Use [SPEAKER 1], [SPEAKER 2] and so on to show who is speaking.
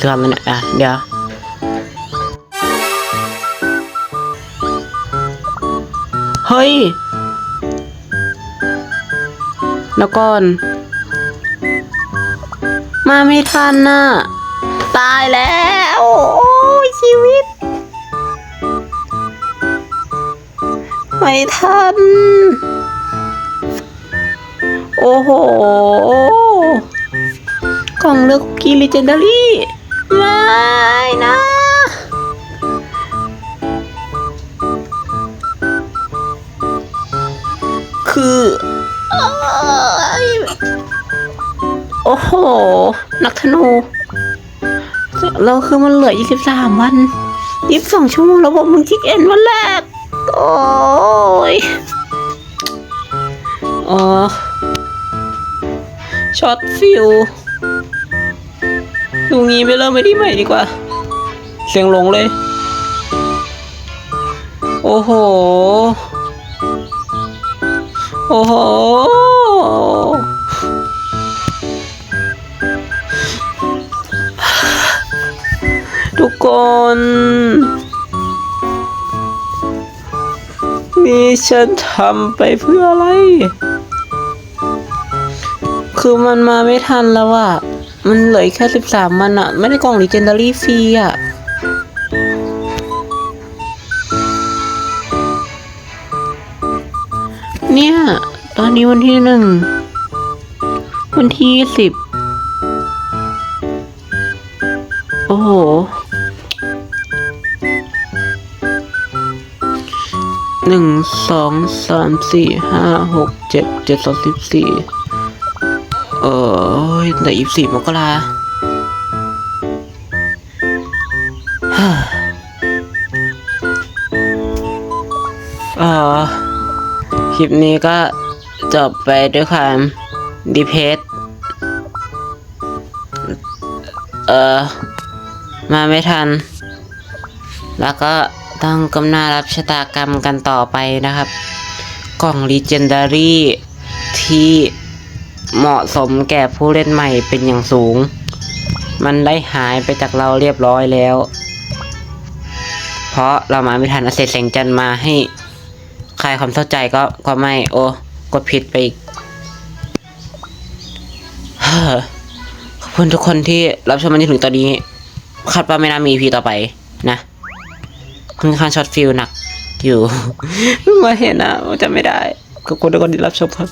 [SPEAKER 1] คือทำมันเนี่ยอะเดี๋ยวเฮ้ยแล้วก่อน มาไม่ทันน่ะ ตายแล้ว โอ้ยชีวิต ไม่ทัน โอ้โห กล่องเลือกกกี้ลีเจนดารี่ ไม่นะคือโอ้โห นักธนู เราคือมันเหลือ 23 วัน 22 ชั่วโมงแล้วผมมึงทิกเอ็นวันแรก โอ้ยอ๋อช็อตฟิว ดูงี้ไปเริ่มไปที่ใหม่ดีกว่า เสียงหลงเลย โอ้โห โอ้โห ทุกคนนี่ฉันทำไปเพื่ออะไร คือมันมาไม่ทันแล้วอะ มันเหลือแค่สิบสามมันอะไม่ได้กล่อง Legendary ฟรีอะเนี่ย ตอนนี้วันที่หนึ่ง วันที่สิบ โอ้โห หนึ่ง สอง สาม สี่ ห้า หก เจ็ด เจ็ดสองสิบสี่ เออแต่อีกสี่มกราฮ่าเออคลิปนี้ก็จบไปด้วยความดีเพสเออ มาไม่ทัน แล้วก็ต้องกำหน้ารับชะตากรรมกันต่อไปนะครับ กล่อง Legendary ที่ เหมาะสมแก่ผู้เล่นใหม่เป็นอย่างสูง มันได้หายไปจากเราเรียบร้อยแล้ว เพราะเรามาไม่ทันอาเศษแสงจันทร์มาให้คลายความเข้าใจก็ก็ไม่ โอ้กดผิดไปอีกเฮ้อขอบคุณทุกคนที่รับชมมาจนถึงตอนนี้คาดว่าไม่น่ามีพีต่อไปนะค่อนข้างช็อตฟิลหนักอยู่เพิ่งมาเห็นนะว่าจะไม่ได้ขอบคุณทุกคนที่รับชมครับ